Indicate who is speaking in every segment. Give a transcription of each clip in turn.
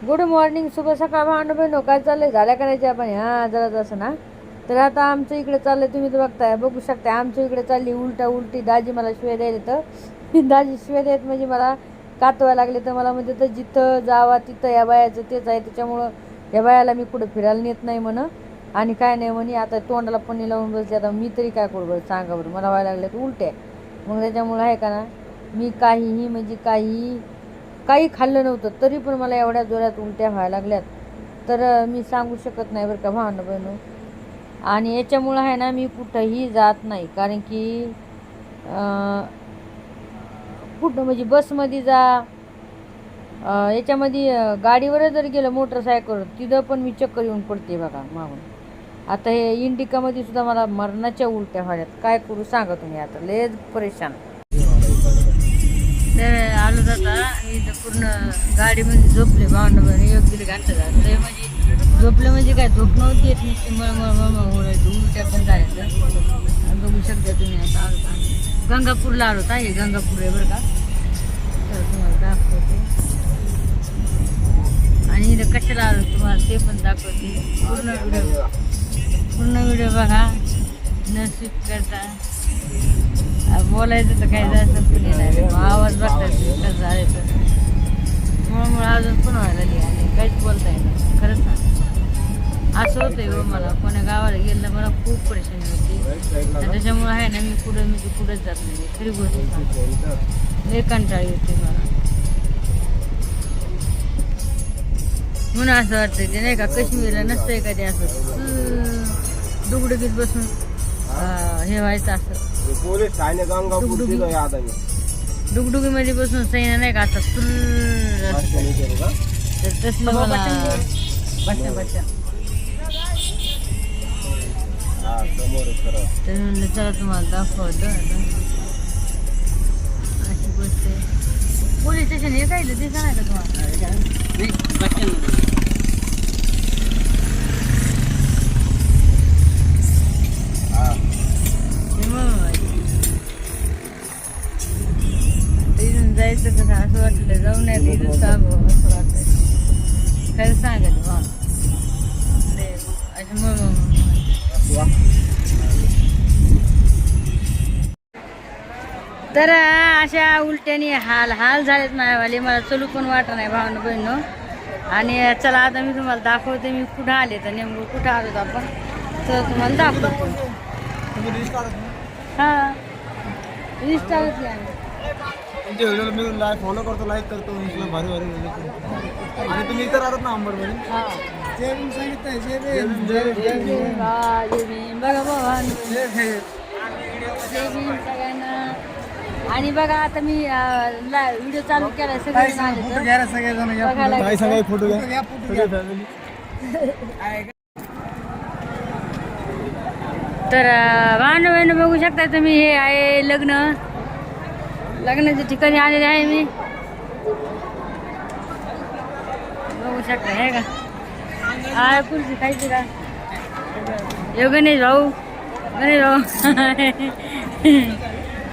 Speaker 1: Good morning शुभ सकाळ भांड बहिणो काय चाललंय? झाल्या करायचे आपण हां जरा तसं ना. तर आता आमचं इकडे चाललंय तुम्ही तर बघताय बघू शकता आमच्या इकडे चालली उलटा उलटी दाजी मला शिवाय द्यायला तर दाजी शिवाय देत म्हणजे मला कातवायला लागले तर मला म्हणजे तर जिथं जावा तिथं या बायाचं तेच आहे. त्याच्यामुळं या बायाला मी कुठं फिरायला नेत नाही म्हण. आणि काय नाही म्हणे आता तोंडाला पणी लावून बसले. आता मी तरी काय करू बरं? सांगा बरं. मला व्हायला लागले तर उलट्या. मग त्याच्यामुळं आहे का ना मी काहीही म्हणजे काही काही खाल्लं नव्हतं तरी पण मला एवढ्या जोरात उलट्या व्हायला लागल्यात. तर मी सांगू शकत नाही बरं का भावना बहिणू. आणि याच्यामुळं आहे ना मी कुठंही जात नाही. कारण की कुठं म्हणजे बसमध्ये जा याच्यामध्ये गाडीवर जर गेलं मोटरसायकल तिथं पण मी चक्कर येऊन पडते बघा मागून आता हे इंडिकामध्ये सुद्धा मला मरणाच्या उलट्या व्हायत काय करू सांगा तुम्ही आता? लेज परेशान. ते आलो जाता इथं पूर्ण गाडीमध्ये म्हणजे झोपले भावंड योग्य घातलं जात ते म्हणजे झोपले म्हणजे काय झोप नव्हती येत नुसती मळमळ मळमळ ओढायची उलट्या पण जायचं बघू शकता तुम्ही आता आलो का गंगापूरला आलो होता हे गंगापूर आहे बरं का. तर तुम्हाला दाखवते. आणि इथं कशाला आलो तुम्हाला ते पण दाखवते. पूर्ण व्हिडिओ पूर्ण व्हिडिओ बघा. न करता. बोलायचं तर काही जास्त पुणे नाही. मग आवाज बघतात कसं झालं तर मुळामुळं अजून पण व्हायला लागली आणि काहीच बोलता येईल खरंच ना? असं होतंय हो मला. कोण्या गावाला गेलं ना मला खूप परेशानी होती. त्याच्यामुळं त्याच्यामुळे आहे ना मी पुढं मी पुढंच जात नाही. खरी गोष्ट लय कंटाळी येते मला. म्हणून असं वाटतं ते नाही का काश्मीरला नसतं एखादी असं दुगडुगीत बसून हे व्हायचं असं.
Speaker 2: पोलीस ठाणे गंगापूर
Speaker 1: डुगडुगी.
Speaker 2: तिथं याद आहे
Speaker 1: डुगडुगी मध्ये बसून सैन्य नाही का असं फुल
Speaker 2: बसच्या नीचे का?
Speaker 1: तर तसलं मला
Speaker 2: हा समोरच खरं
Speaker 1: तर म्हणलं चला तुम्हाला दाखवतं आता. अशी गोष्ट आहे पोलीस स्टेशन हे काय ते नाही का तुम्हाला असं वाटलं जाऊ नये इथून सांगावं असं वाटतं खरं सांगत असं मग. तर अशा उलट्याने हाल हाल झालेत माझ्यावाले मला चलू पण वाटत नाही भावना बहिणं आणि चला आता मी तुम्हाला दाखवते मी कुठं आले तर नेमकं कुठं आलो होतो आपण. तर तुम्हाला दाखवतो. हां. इंस्टावरती आम्ही.
Speaker 2: तुमच्या व्हिडिओला मी लाईक फॉलो करतो लाईक करतो भारी भारी व्हिडिओ करतो. आणि तुम्ही इतर राहतात ना अंबरमध्ये.
Speaker 1: बघा भावानो. जय भीम. सगळ्यांना. आणि बघा आता मी व्हिडिओ चालू केलाय सगळे बघायला
Speaker 2: काय सांगा फोटो घ्या. सगळे family.
Speaker 1: तर वाहन वाहन बघू शकता तुम्ही हे आहे लग्न. लग्नाच्या ठिकाणी आलेले आहे मी. बघू शकता हे का? हा कुर्सी खायची का? यो गणेश भाऊ गणेश भाऊ.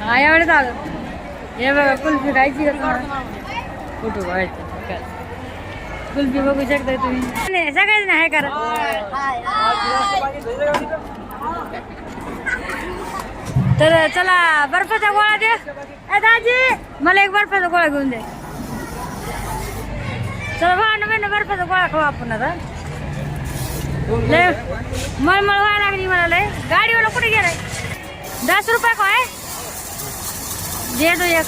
Speaker 1: हा एवढं आलो हे बघा कुल्फी खायची का तुम्हाला? कुठं व्हायचं कुल्फी बघू शकता तुम्ही. सगळेच नाही करा. तर चला बर्फाचा गोळा दे दाजी मला एक बर्फाचा गोळा घेऊन दे. चला भावना बहिण बर्फाचा गोळा खाऊ आपण आता. मळमळ व्हायला लागली मला लय. गाडीवाला कुठे गेलाय? दस रुपये काय दे दो एक.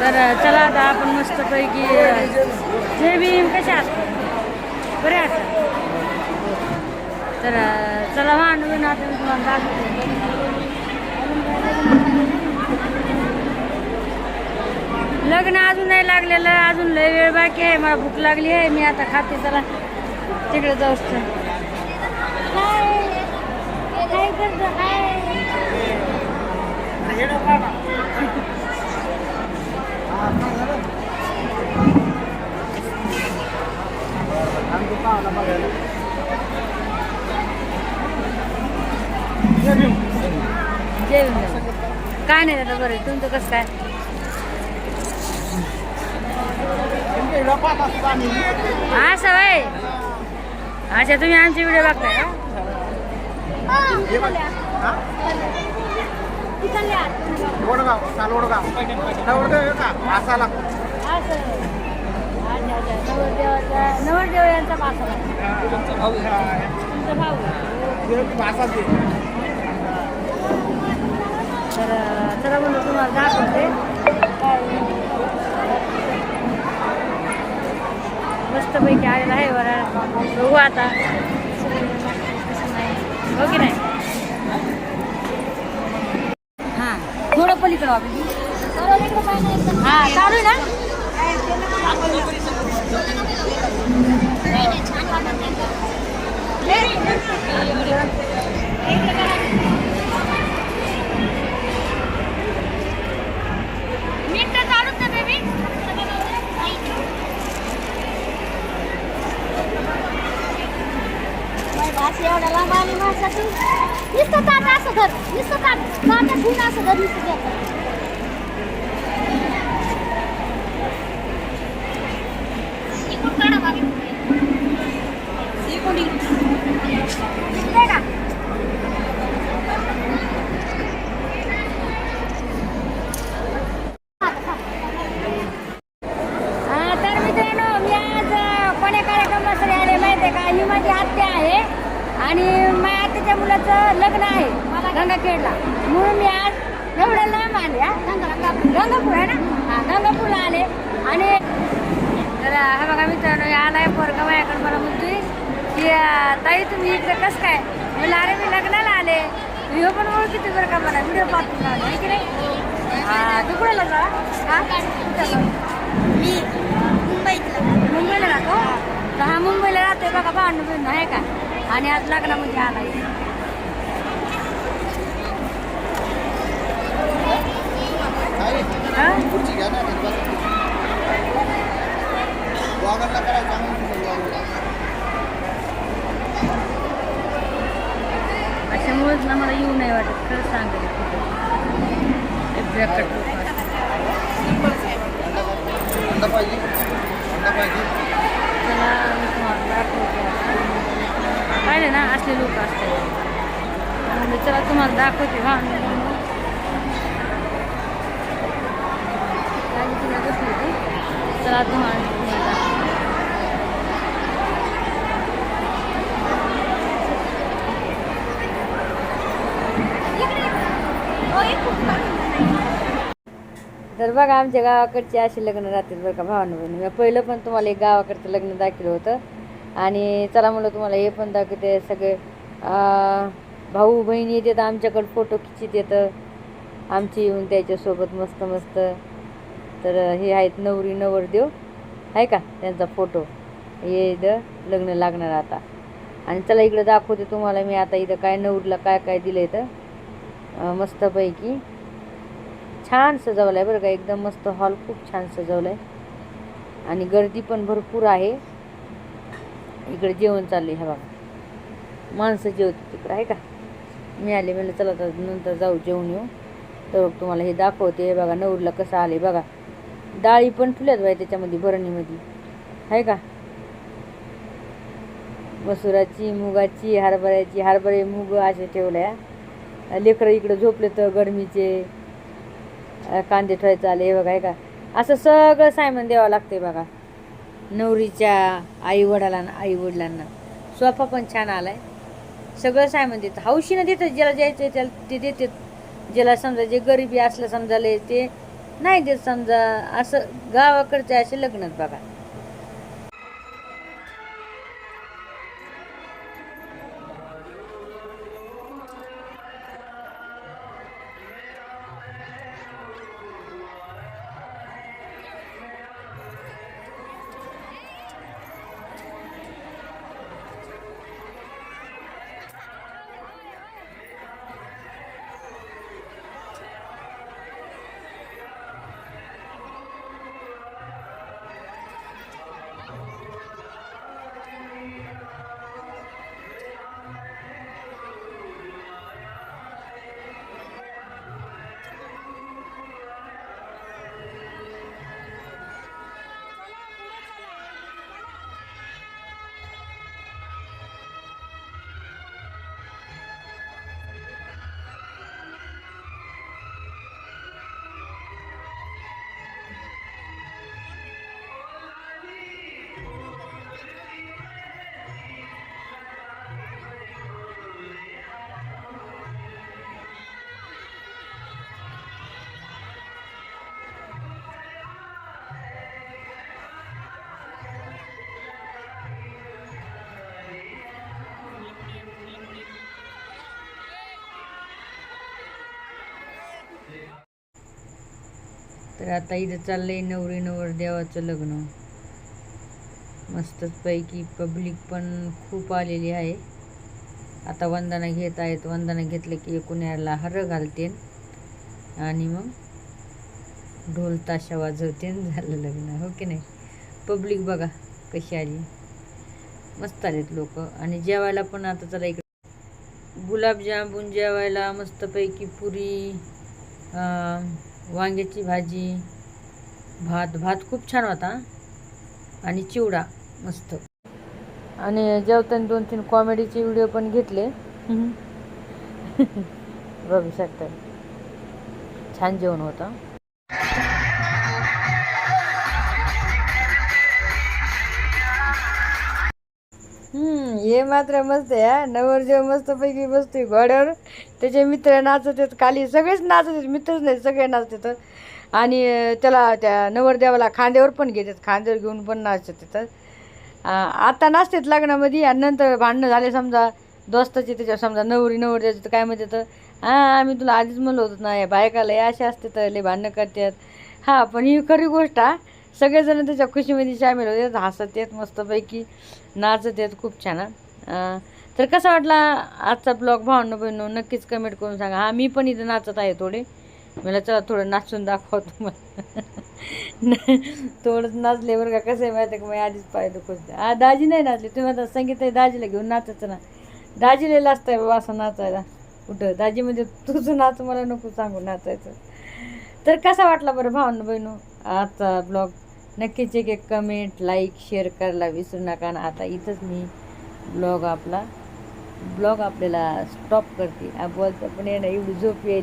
Speaker 1: तर चला आता आपण मस्तपैकी जे बी कशा आहात? बरे आहात? तर चला भांडू बहिण आता मी तुम्हाला दाखवते. लग्न अजून नाही लागलेलं अजून लय वेळ बाकी आहे मला भूक लागली आहे मी आता खाते चला तिकडे जाऊच असतो काय नाही दादा बरं तुमचं कसं काय
Speaker 2: व्हिडिओ पाहत असतो आम्ही
Speaker 1: असं वय अच्छा तुम्ही आमचे व्हिडिओ बघताय का? नवरदेव यांचा पासा
Speaker 2: भाऊ
Speaker 1: तुमचा तर चला म्हणलं तुम्हाला दाखवते काय मस्तपैकी आलेला आहे वराळ. बघू आता. हो की नाही? हां थोडं पलीकडं वापरू. हां चालू आहे ना? मिनटं चालूच ना बेबी
Speaker 3: एवढा लांब आली माझ्यासाठी नुसतं ताट असं धर नुसतं ताट ताटात घेऊन असं नुसतं घ्या इकडून काढा मागे. इकडून इकडून. इकडे का?
Speaker 1: हा, तर मित्रांनो मी आज अ, कोण्या कार्यक्रमासाठी आले माहिती आहे का ही माझी आत्या आहे आणि माझ्या आत्याच्या मुलाचं लग्न आहे गंगाखेडला म्हणून मी आज एवढं लांब आले हा गंगापूर आहे ना हा गंगापूरला आले आणि तर हा बघा मित्रांनो हे आलाय पोरगा माझ्याकडे मला म्हणतोय की ताई तुम्ही इकडे कसं काय? म्हणलं अरे मी लग्नाला आले. व्हिडिओ पण ओळखीते बरं का मला? व्हिडिओ पाहतो आहे की नाही? हा तू कुणाला जा? हा?
Speaker 3: मी मुंबईतला.
Speaker 1: मुंबईला राहतो? तर हा मुंबईला राहतोय बघा भांडण बिंड आहे का? आणि आज लग्नामध्ये आला हा?
Speaker 2: खुर्ची घ्या ना बस. गॉगलला करा, चांगलं दिसेल गॉगलला.
Speaker 1: अशामुळेच ना मला येऊ नाही वाटत खरं सांगेल
Speaker 2: थंड पाहिजे थंड पाहिजे
Speaker 1: चला मी तुम्हाला दाखवते आता. पाहिले ना असले लोक असतात. चला तुम्हाला दाखवते हा. चला तुम्हाला तर बघा आमच्या गावाकडचे असे लग्न राहतील बरं का भावानं बहिणी. पहिलं पण तुम्हाला एक गावाकडचं लग्न दाखवलं होतं. आणि चला म्हणलं तुम्हाला हे पण दाखवते सगळे. भाऊ बहिणी येतात आमच्याकडे फोटो खिचित येतं. आमची येऊन त्याच्यासोबत मस्त मस्त. तर हे आहेत नवरी नवरदेव. आहे का? त्यांचा फोटो हे इथं लग्न लागणार आता. आणि चला इकडं दाखवते तुम्हाला मी आता इथं काय नवरीला काय काय दिलं इथं. मस्तपैकी. छान सजवलं आहे बरं का. एकदम मस्त हॉल खूप छान सजवलं आहे आणि गर्दी पण भरपूर आहे. इकडे जेवण चाललं आहे ह्या बघा. माणसं जेवत तिकडं आहे का? मी आले म्हणलं चला तर नंतर जाऊ जेवून येऊ. तर तुम्हाला हे दाखवते हे बघा नवरीला कसं आले बघा. डाळी पण ठुल्यात बाई त्याच्यामध्ये भरणीमध्ये. आहे का? मसुराची मुगाची हरभऱ्याची हरभरे मुग असे ठेवल्या. लेकरं इकडं झोपले तर गरमीचे. कांदे ठेवायचं आले हे बघा आहे का? असं सगळं सायमन द्यावं लागते बघा. नवरीच्या आई वडिलांना आई वडिलांना सोफा पण छान आलाय. सगळं सायमन देतं हौशीनं देतात ज्याला जायचं त्याला ते देतात. ज्याला समजा जे गरिबी असलं समजाले ते नाही देत समजा असं गावाकडचे असे लग्नच बघा. तर आता इथं चाललंय नवरी नवर देवाचं लग्न. मस्तच पैकी पब्लिक पण खूप आलेली आहे. आता वंदना घेत आहेत. वंदना घेतलं की एकूण याला हर घालते आणि मग ढोल ताशा वाजवते आणि झालं लग्न. हो की नाही? पब्लिक बघा कशी आली. मस्त आलेत लोक. आणि जेवायला पण आता चला इकडे. गुलाबजामुन जेवायला मस्तपैकी पुरी आ, वांग्याची भाजी भात. भात खूप छान होता. आणि चिवडा मस्त. आणि जेवताना दोन तीन कॉमेडीचे व्हिडिओ पण घेतले. बघू शकता. छान जेवण होतं. हम्म हे मात्र मस्त आहे हा. नवरदेव मस्तपैकी बसतोय घोड्यावर. त्याचे मित्र नाचत आहेत खाली सगळेच नाचत आहेत मित्रच नाही सगळे नाचत आहेत. आणि त्याला त्या नवरदेवाला खांद्यावर पण घेतात खांद्यावर घेऊन पण नाचत येतात आता नाचतात लग्नामध्ये आणि नंतर भांडणं झाले समजा दोस्ताचे त्याच्या समजा नवरी नवरदेवाचं तर काय म्हणते तर हां आम्ही तुला आधीच म्हणलं होतं ना या बायकाला असे असते तर लय भांडणं करतात. हां पण ही खरी गोष्ट हा सगळेजण त्याच्या खुशीमध्ये सामील होतात हसत येत मस्तपैकी नाचत येत खूप छान तर कसा वाटला आजचा ब्लॉग भावनं बहिणू नक्कीच कमेंट करून सांगा. हा मी पण इथं नाचत आहे थोडे. मला चला थोडं नाचून दाखवा तुम्हाला. थोडंच नाचले बरं का? कसं आहे माहिती आहे का? मी आधीच पाय दुखत हा दाजी नाही नाचले. तुम्ही आता सांगितलं आहे दाजीला घेऊन नाचायचं ना. दाजीला असतं आहे बाबा असं नाचायला. कुठं? दाजी म्हणजे तुझं नाच मला नको सांगू नाचायचं. तर कसा वाटला बरं भावनं बहिणू आजचा ब्लॉग नक्कीच एक एक कमेंट लाईक शेअर करायला विसरू नका आणि आता इथंच मी ब्लॉग आपला ब्लॉग आपल्याला स्टॉप करते. बोलता पण येणं एवढी झोप यायली.